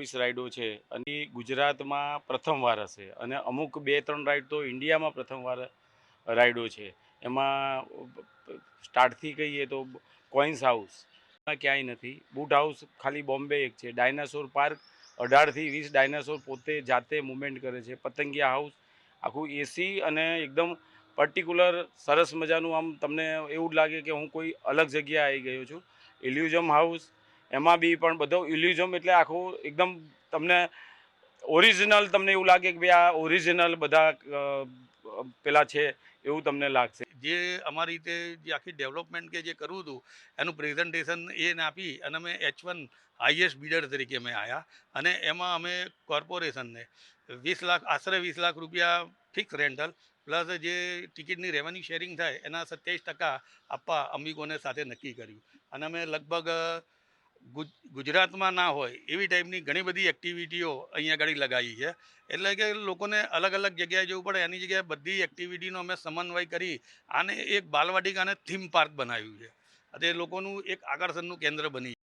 ચોવીસ રાઈડો છે અને ગુજરાતમાં પ્રથમવાર હશે. અને અમુક બે ત્રણ રાઇડ તો ઇન્ડિયામાં પ્રથમવાર રાઇડો છે. એમાં સ્ટાર્ટથી કહીએ તો કોઇન્સ હાઉસ ક્યાંય નથી. બુટ હાઉસ ખાલી બોમ્બે એક છે. ડાયનાસોર પાર્ક અઢારથી વીસ ડાયનાસોર પોતે જાતે મુવમેન્ટ કરે છે. પતંગિયા હાઉસ આખું એસી અને એકદમ પર્ટિક્યુલર સરસ મજાનું આમ તમને એવું લાગે કે હું કોઈ અલગ જગ્યાએ આવી ગયો છું. ઇલ્યુઝમ હાઉસ એમાં બી પણ બધો ઇલ્યુઝમ એટલે આખું એકદમ તમને ઓરિજિનલ તમને એવું લાગે કે ભાઈ આ ઓરિજિનલ બધા પેલા છે એવું તમને લાગશે. જે અમારી રીતે જે આખી ડેવલપમેન્ટ કે જે કરવું હતું, એનું પ્રેઝન્ટેશન એને આપી અને અમે એચ વન હાઈએસ્ટ બીડર તરીકે અમે આવ્યા અને એમાં અમે કોર્પોરેશનને વીસ લાખ, આશરે વીસ લાખ રૂપિયા ફિક્સ રેન્ટલ પ્લસ જે ટિકિટની રેવન્યુ શેરિંગ થાય એના સત્યાવીસ ટકા આપવા અમિકોને સાથે નક્કી કર્યું. અને અમે લગભગ ગુજરાતમાં ના હોય એવી ટાઈપની ઘણી બધી એક્ટિવિટીઓ અહીંયા આગળ લગાવી છે. એટલે કે લોકોને અલગ અલગ જગ્યાએ જવું પડે, એની જગ્યાએ બધી એક્ટિવિટીનો અમે સમન્વય કરી આને એક બાલવાટિકા અને થીમ પાર્ક બનાવ્યું છે. અને લોકોનું એક આકર્ષણનું કેન્દ્ર બની